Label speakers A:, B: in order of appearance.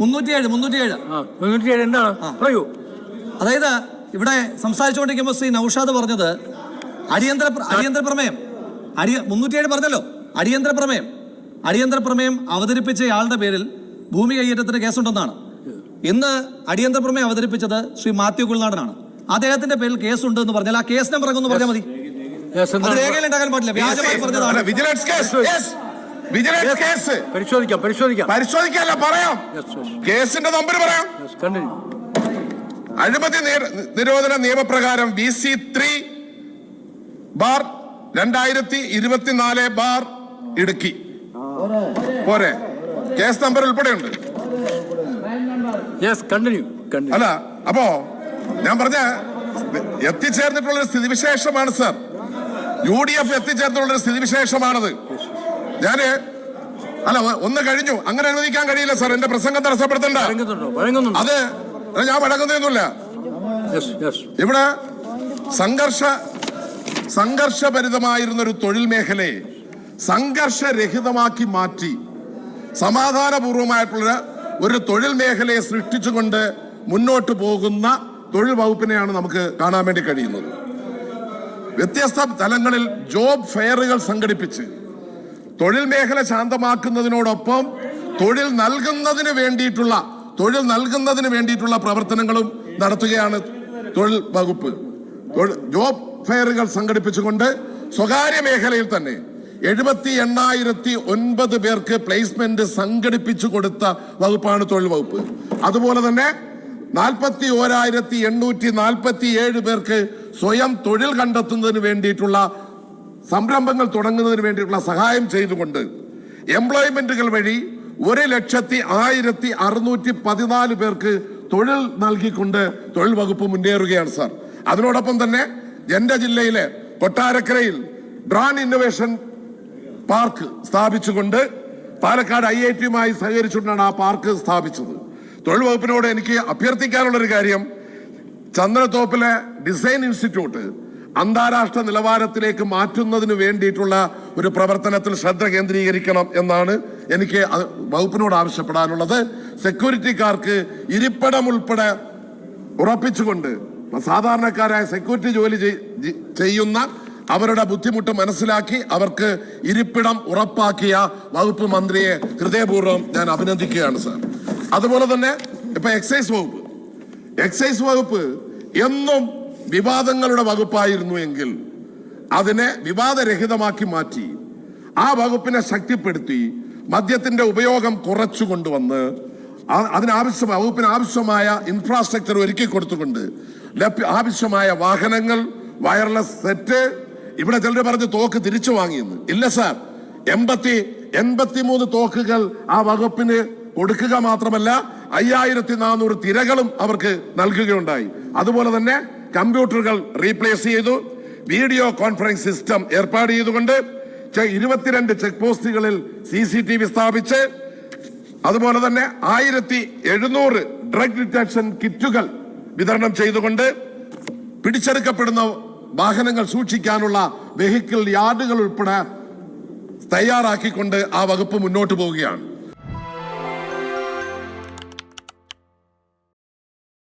A: മുന്നൂറ്റിയേഴ് മുന്നൂറ്റിയേഴ്.
B: ആ മുന്നൂറ്റി ഏഴ് എന്താണ് പറയൂ.
A: അതായത് ഇവിടെ സംസാരിച്ചുകൊണ്ടിരിക്കുമ്പോൾ ശ്രീ നൌഷാദ് പറഞ്ഞത് അടിയന്തര അടിയന്തര പ്രമേയം. അടിയ മുന്നൂറ്റിയേഴ് പറഞ്ഞല്ലോ. അടിയന്തര പ്രമേയം. അടിയന്തര പ്രമേയം അവതരിപ്പിച്ചയാളുടെ പേരിൽ ഭൂമി കയ്യേറ്റത്തിന് കേസുണ്ടെന്നാണ്. ഇന്ന് അടിയന്തര പ്രമേയം അവതരിപ്പിച്ചത് ശ്രീ മാത്യു കുൽനാടനാണ്. അദ്ദേഹത്തിന്റെ പേരിൽ കേസുണ്ട് എന്ന് പറഞ്ഞാൽ ആ കേസ് നമ്പർ അങ്ങ് പറഞ്ഞാൽ മതി. രേഖയിൽ ഉണ്ടാക്കാൻ പാടില്ല. വ്യാജമായി പറഞ്ഞതാണ്.
C: അല്ല, വിജിലൻസ് കേസ്. Vigilance case.
B: പരിശോധിക്കാം പരിശോധിക്കാം.
C: പരിശോധിക്കാല്ല പറയാം. കേസിന്റെ നമ്പർ പറയാം. അഴിമതി നിരോധന നിയമപ്രകാരം വി സി ത്രീ ബാർ രണ്ടായിരത്തി ഇരുപത്തിനാല് ബാർ ഇടുക്കി. പോരെ. കേസ് നമ്പർ ഉൾപ്പെടെയുണ്ട്. അല്ല അപ്പോ ഞാൻ പറഞ്ഞ എത്തിച്ചേർന്നിട്ടുള്ള ഒരു സ്ഥിതിവിശേഷമാണ് സർ യു ഡി എഫ് എത്തിച്ചേർന്നിട്ടുള്ള ഒരു സ്ഥിതിവിശേഷമാണത്. ഞാൻ അല്ല ഒന്ന് കഴിഞ്ഞു. അങ്ങനെ അനുവദിക്കാൻ കഴിയില്ല സാർ. എന്റെ പ്രസംഗം തടസ്സപ്പെടുത്തണ്ട. അത് ഞാൻ
B: വഴങ്ങുന്നില്ല
C: ഇവിടെ സംഘർഷ സംഘർഷഭരിതമായിരുന്ന ഒരു തൊഴിൽ മേഖലയെ സംഘർഷരഹിതമാക്കി മാറ്റി സമാധാനപൂർവമായിട്ടുള്ള ഒരു തൊഴിൽ മേഖലയെ സൃഷ്ടിച്ചുകൊണ്ട് മുന്നോട്ട് പോകുന്ന തൊഴിൽ വകുപ്പിനെയാണ് നമുക്ക് കാണാൻ വേണ്ടി കഴിയുന്നത്. വ്യത്യസ്ത തലങ്ങളിൽ ജോബ് ഫെയറുകൾ സംഘടിപ്പിച്ച് തൊഴിൽ മേഖല ശാന്തമാക്കുന്നതിനോടൊപ്പം തൊഴിൽ നൽകുന്നതിന് വേണ്ടിയിട്ടുള്ള തൊഴിൽ നൽകുന്നതിന് വേണ്ടിയിട്ടുള്ള പ്രവർത്തനങ്ങളും നടത്തുകയാണ് തൊഴിൽ വകുപ്പ്. ജോബ് ഫെയറുകൾ സംഘടിപ്പിച്ചുകൊണ്ട് സ്വകാര്യ മേഖലയിൽ തന്നെ എഴുപത്തി എണ്ണായിരത്തി ഒൻപത് പേർക്ക് പ്ലേസ്മെന്റ് സംഘടിപ്പിച്ചു കൊടുത്ത വകുപ്പാണ് തൊഴിൽ വകുപ്പ്. അതുപോലെ തന്നെ നാൽപ്പത്തി ഓരായിരത്തി എണ്ണൂറ്റി നാൽപ്പത്തി ഏഴ് പേർക്ക് സ്വയം തൊഴിൽ കണ്ടെത്തുന്നതിന് വേണ്ടിയിട്ടുള്ള സംരംഭങ്ങൾ തുടങ്ങുന്നതിന് വേണ്ടിയിട്ടുള്ള സഹായം ചെയ്തുകൊണ്ട് എംപ്ലോയ്മെന്റുകൾ വഴി ഒരു ലക്ഷത്തി ആയിരത്തി അറുന്നൂറ്റി പതിനാല് പേർക്ക് തൊഴിൽ നൽകിക്കൊണ്ട് തൊഴിൽ വകുപ്പ് മുന്നേറുകയാണ് സാർ. അതിനോടൊപ്പം തന്നെ എന്റെ ജില്ലയിലെ കൊട്ടാരക്കരയിൽ ഡ്രാൻ ഇന്നോവേഷൻ പാർക്ക് സ്ഥാപിച്ചുകൊണ്ട് പാലക്കാട് ഐ ഐ ടിയുമായി സഹകരിച്ചുകൊണ്ടാണ് ആ പാർക്ക് സ്ഥാപിച്ചത്. തൊഴിൽ വകുപ്പിനോട് എനിക്ക് അഭ്യർത്ഥിക്കാനുള്ളൊരു കാര്യം ചന്ദ്രത്തോപ്പിലെ ഡിസൈൻ ഇൻസ്റ്റിറ്റ്യൂട്ട് അന്താരാഷ്ട്ര നിലവാരത്തിലേക്ക് മാറ്റുന്നതിന് വേണ്ടിയിട്ടുള്ള ഒരു പ്രവർത്തനത്തിൽ ശ്രദ്ധ കേന്ദ്രീകരിക്കണം എന്നാണ് എനിക്ക് വകുപ്പിനോട് ആവശ്യപ്പെടാനുള്ളത്. സെക്യൂരിറ്റിക്കാർക്ക് ഇരിപ്പിടം ഉൾപ്പെടെ ഉറപ്പിച്ചുകൊണ്ട് സാധാരണക്കാരായ സെക്യൂരിറ്റി ജോലി ചെയ്യുന്ന അവരുടെ ബുദ്ധിമുട്ട് മനസ്സിലാക്കി അവർക്ക് ഇരിപ്പിടം ഉറപ്പാക്കിയ വകുപ്പ് മന്ത്രിയെ ഹൃദയപൂർവം ഞാൻ അഭിനന്ദിക്കുകയാണ് സാർ. അതുപോലെ തന്നെ ഇപ്പൊ എക്സൈസ് വകുപ്പ്. എക്സൈസ് വകുപ്പ് എന്നും വിവാദങ്ങളുടെ വകുപ്പായിരുന്നു എങ്കിൽ അതിനെ വിവാദരഹിതമാക്കി മാറ്റി ആ വകുപ്പിനെ ശക്തിപ്പെടുത്തി മദ്യത്തിന്റെ ഉപയോഗം കുറച്ചു കൊണ്ടുവന്ന് അതിനാവശ്യം വകുപ്പിന് ആവശ്യമായ ഇൻഫ്രാസ്ട്രക്ചർ ഒരുക്കി കൊടുത്തുകൊണ്ട് ആവശ്യമായ വാഹനങ്ങൾ വയർലെസ് സെറ്റ് ഇവിടെ ചിലർ പറഞ്ഞ് തോക്ക് തിരിച്ചു വാങ്ങിയെന്ന്. ഇല്ല സാർ എൺപത്തി എൺപത്തിമൂന്ന് തോക്കുകൾ ആ വകുപ്പിന് കൊടുക്കുക മാത്രമല്ല അയ്യായിരത്തി നാനൂറ് തിരകളും അവർക്ക് നൽകുകയുണ്ടായി. അതുപോലെ തന്നെ കമ്പ്യൂട്ടറുകൾ റീപ്ലേസ് ചെയ്തു. വീഡിയോ കോൺഫറൻസ് സിസ്റ്റം ഏർപ്പാട് ചെയ്തുകൊണ്ട് ഇരുപത്തിരണ്ട് ചെക്ക് പോസ്റ്റുകളിൽ സി സി ടി വി സ്ഥാപിച്ച് അതുപോലെ തന്നെ ആയിരത്തി എഴുന്നൂറ് ഡ്രഗ് ഡിറ്റക്ഷൻ കിറ്റുകൾ വിതരണം ചെയ്തുകൊണ്ട് പിടിച്ചെടുക്കപ്പെടുന്ന വാഹനങ്ങൾ സൂക്ഷിക്കാനുള്ള വെഹിക്കിൾ യാർഡുകൾ ഉൾപ്പെടെ തയ്യാറാക്കിക്കൊണ്ട് ആ വകുപ്പ് മുന്നോട്ട് പോവുകയാണ്.